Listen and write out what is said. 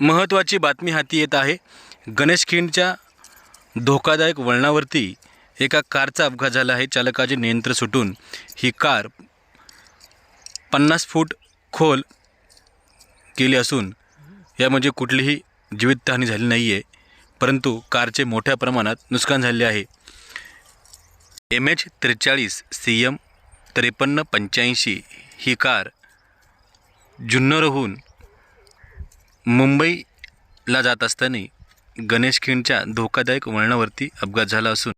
महत्त्वाची बातमी हाती येत आहे. गणेशखिंडच्या धोकादायक वळणावरती एका कारचा अपघात झाला आहे. चालकाचे नियंत्रण सुटून ही कार पन्नास फूट खोल केली असून यामध्ये म्हणजे कुठलीही जीवितहानी झाली नाही आहे परंतु कारचे मोठ्या प्रमाणात नुकसान झाले आहे. एम एच त्रेचाळीस सी एम त्रेपन्न पंच्याऐंशी ही कार जुन्नरहून मुंबईला जात असताना गणेशखिंडच्या धोकादायक वळणावरती अपघात झाला असून